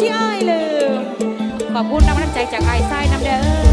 ที่อ้ายลืม ขอบคุณน้ำน้ำใจจากไอ้ไส้น้ำเด้อ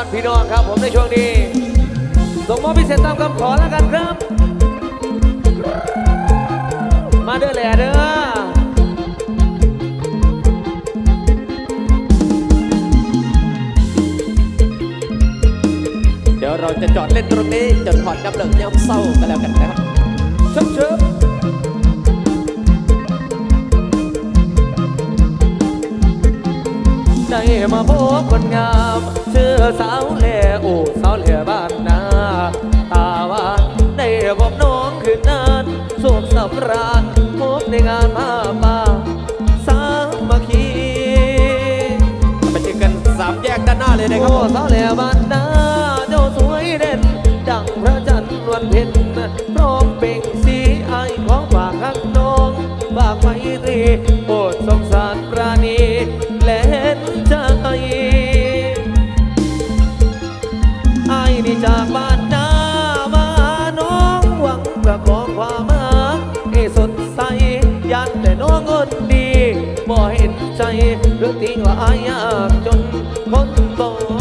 อพี่น้องครับผมในช่วงนี้ส่งมอบพิเศษตามคำขอแล้วกันครับ มาเด้อแหล่เด้อเดี๋ยวเราจะจอดเล่นตรงนี้จนพอดกำเนิดย่ำเศร้ากันแล้วกันนะครับเชิญเชิญได้มาพบคนงาม สาวแล่โอ้สาวแหล่บ้านนา ตาหวานได้บอกน้องคืนนั้นสวมสำราญพบในงานมาป่าสามัคคีไปเจอกันสามแยกด้านหน้าเลยนะครับโอ้สาวแหล่บ้าน สดใสยันแต่น้องอนดีบ่เห็นใจเรื่องทิ้งว่าอายากจนคนต่อ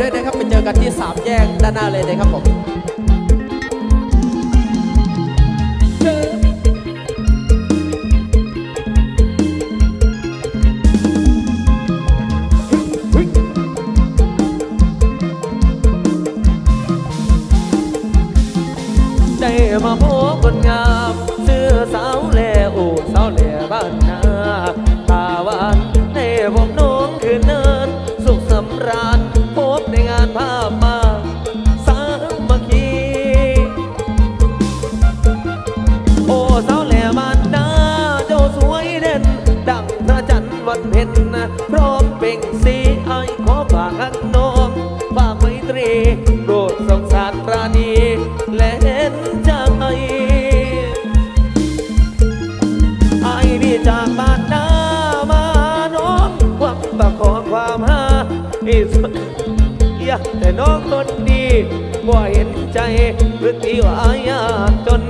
ด้วยนะครับไปเจอกันที่สามแยกด้านหน้าเลยนะครับผม สุดเแต่น้องคนดีบ่เห็นใจพฤติวายากจน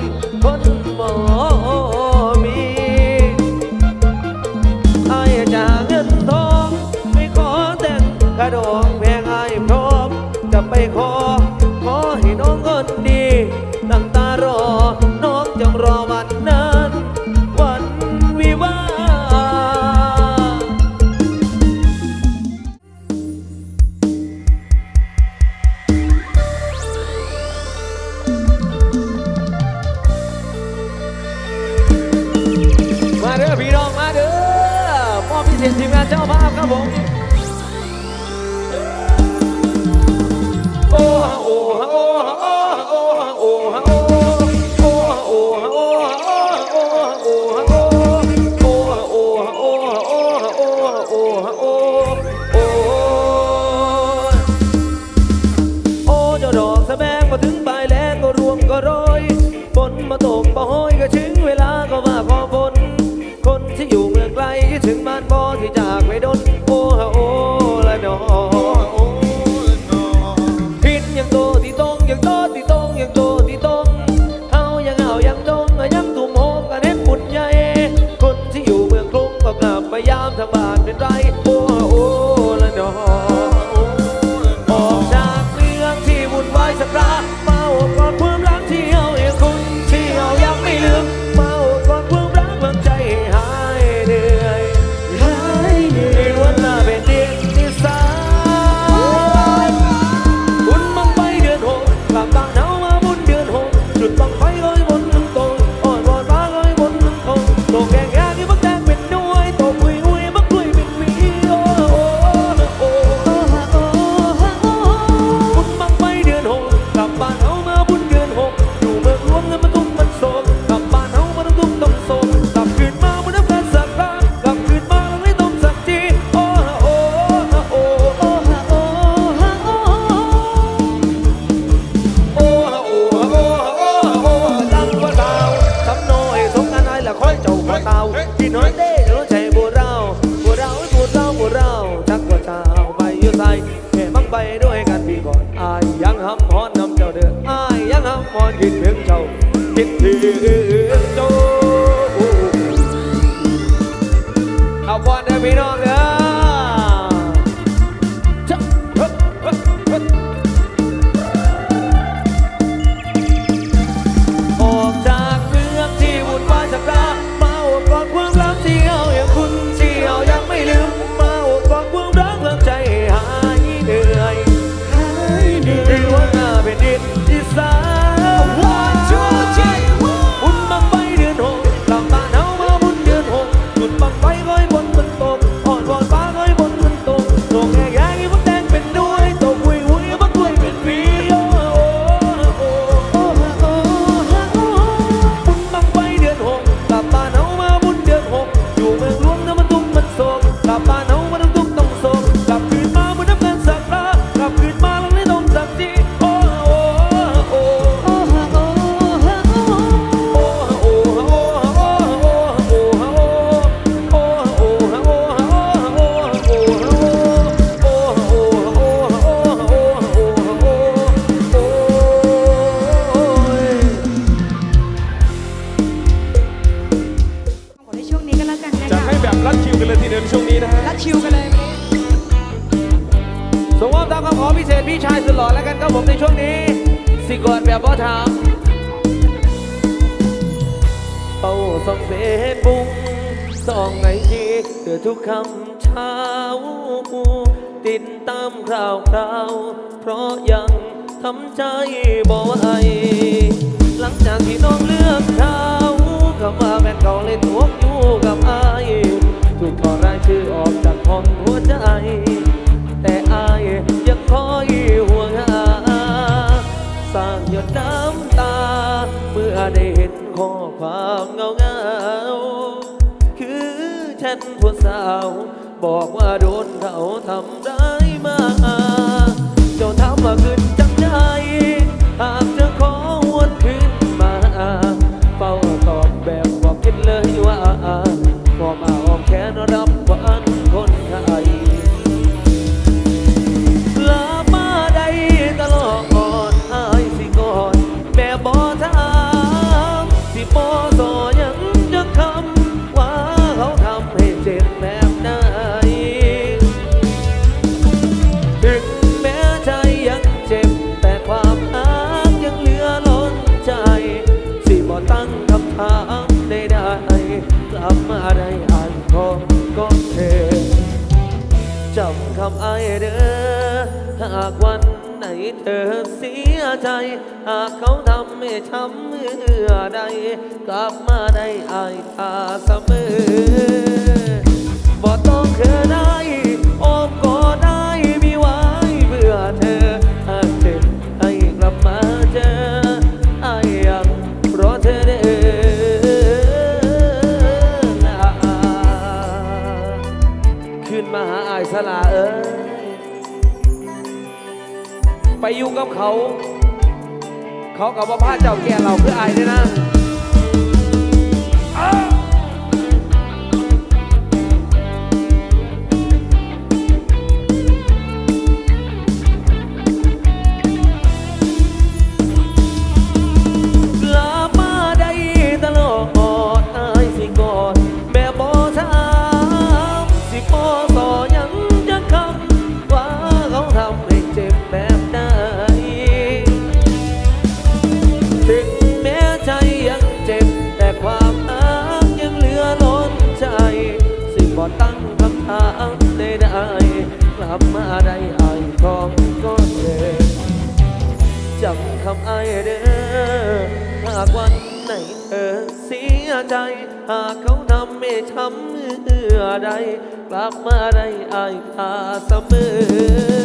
เสียงทีมงานเจ้าภาพครับผม Pinot, no. ส่องเฟซบุ๊กส่องไอจีเดือทุกคำเช้า ติดตามข่าวคราว เพราะยังทำใจบ่ไหวหลังจากที่น้องเลือกเขาคำว่าแฟนเก่าเลยทวงอยู่กับอายถูกถอรายชื่อออกจากห้องหัวใจ แต่อายยังคอยห่วงหาสร้างหยดน้ำตา เมื่อได้เห ข้อความเงาเงาคือฉันผู้สาว บอกว่าโดนเขาทำได้มา เจ้าทำมาขึ้น ใจหากเขาทำให้ช้ำเมื่อใด กลับมาได้อายทาเสมอบ่ต้องเคยได้โอบก็ได้มีไว้เพื่อเธอหากเจ็บให้กลับมาเจอไอายังเพรอเธอเด้อขึ้นมาหาอายสลาเอ้ยไปอยู่กับเขา เขากับว่าพาเจ้าแก่เราเพื่ออายด้วยนะ เ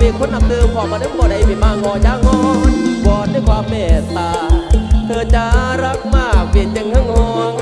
มีคนนับถือพอมาได้บ่ได้มีมางอจ้างอนวอดด้วยความเมตตา เธอจะรักมากเปลี่ยนจังหงวง